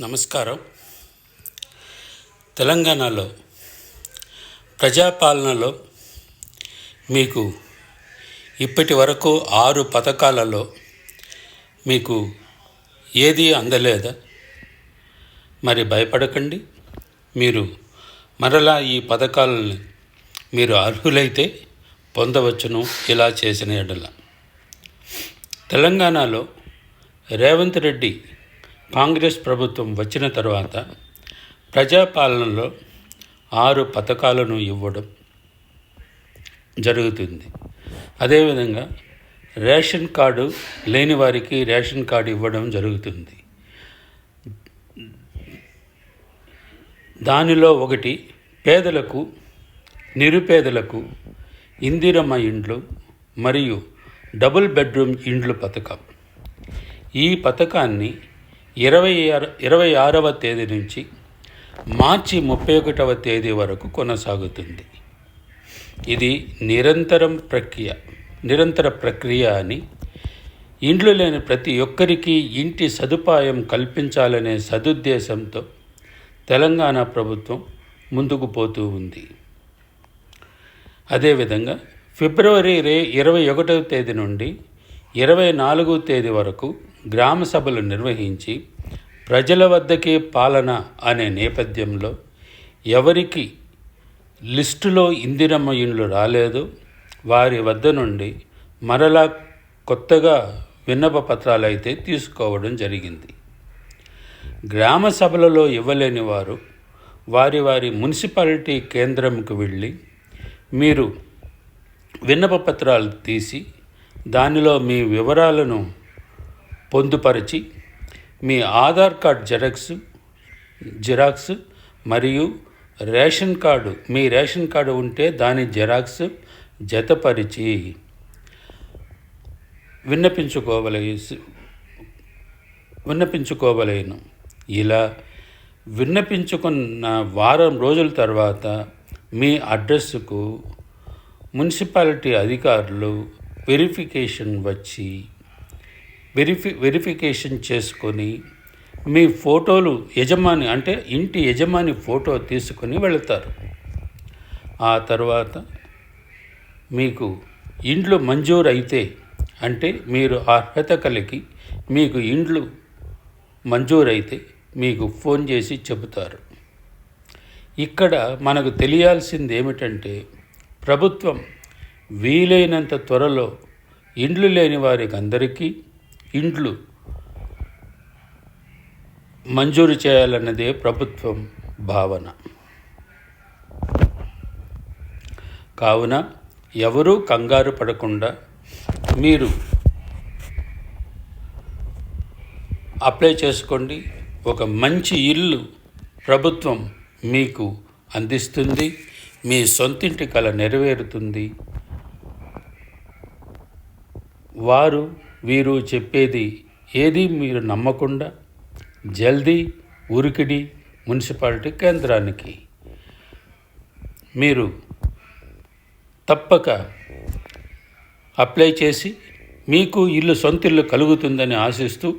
నమస్కారం. తెలంగాణలో ప్రజాపాలనలో మీకు ఇప్పటి వరకు ఆరు పథకాలలో మీకు ఏది అందలేదా? మరి భయపడకండి. మీరు మరలా ఈ పథకాలని మీరు అర్హులైతే పొందవచ్చును ఇలా చేసిన ఎడల. తెలంగాణలో రేవంత్ రెడ్డి కాంగ్రెస్ ప్రభుత్వం వచ్చిన తర్వాత ప్రజాపాలనలో ఆరు పథకాలను ఇవ్వడం జరుగుతుంది. అదేవిధంగా రేషన్ కార్డు లేని వారికి రేషన్ కార్డు ఇవ్వడం జరుగుతుంది. దానిలో ఒకటి పేదలకు నిరుపేదలకు ఇందిరమ్మ ఇండ్లు మరియు డబుల్ బెడ్రూమ్ ఇండ్లు పథకం. ఈ పథకాన్ని ఇరవై ఇరవై ఆరవ తేదీ నుంచి మార్చి ముప్పై ఒకటవ తేదీ వరకు కొనసాగుతుంది. ఇది నిరంతరం ప్రక్రియ నిరంతర ప్రక్రియ అని ఇండ్లు లేని ప్రతి ఒక్కరికి ఇంటి సదుపాయం కల్పించాలనే సదుద్దేశంతో తెలంగాణ ప్రభుత్వం ముందుకు పోతూ ఉంది. అదేవిధంగా ఫిబ్రవరి రే ఇరవై ఒకటవ తేదీ నుండి ఇరవై నాలుగో తేదీ వరకు గ్రామ సభలు నిర్వహించి ప్రజల వద్దకే పాలన అనే నేపథ్యంలో ఎవరికి లిస్టులో ఇందిరమ్మ ఇండ్లు రాలేదు. వారి వద్ద నుండి మరలా కొత్తగా విన్నప పత్రాలు అయితే తీసుకోవడం జరిగింది. గ్రామ సభలలో ఇవ్వలేని వారు వారి వారి మున్సిపాలిటీ కేంద్రంకు వెళ్ళి మీరు విన్నప పత్రాలు తీసి దానిలో మీ వివరాలను పొందుపరిచి మీ ఆధార్ కార్డ్ జెరాక్స్ జిరాక్స్ మరియు రేషన్ కార్డు మీ రేషన్ కార్డు ఉంటే దాని జెరాక్స్ జతపరిచి విన్నపించుకోవలసి విన్నపించుకోవలేను. ఇలా విన్నపించుకున్న వారం రోజుల తర్వాత మీ అడ్రస్కు మున్సిపాలిటీ అధికారులు వెరిఫికేషన్ వచ్చి వెరిఫి వెరిఫికేషన్ చేసుకొని మీ ఫోటోలు యజమాని అంటే ఇంటి యజమాని ఫోటో తీసుకొని వెళతారు. ఆ తర్వాత మీకు ఇండ్లు మంజూరు అయితే అంటే మీరు అర్హత కలిగి మీకు ఇండ్లు మంజూరైతే మీకు ఫోన్ చేసి చెబుతారు. ఇక్కడ మనకు తెలియాల్సింది ఏమిటంటే ప్రభుత్వం వీలైనంత త్వరలో ఇండ్లు లేని వారికి అందరికీ ఇండ్లు మంజూరు చేయాలన్నదే ప్రభుత్వం భావన. కావున ఎవరూ కంగారు పడకుండా మీరు అప్లై చేసుకోండి. ఒక మంచి ఇల్లు ప్రభుత్వం మీకు అందిస్తుంది. మీ సొంతింటి కళ నెరవేరుతుంది. వారు వీరు చెప్పేది ఏది మీరు నమ్మకుండా జల్దీ ఉరికిడి మున్సిపాలిటీ కేంద్రానికి. మీరు తప్పక అప్లై చేసి మీకు ఇల్లు సొంత ఇల్లు కలుగుతుందని ఆశిస్తూ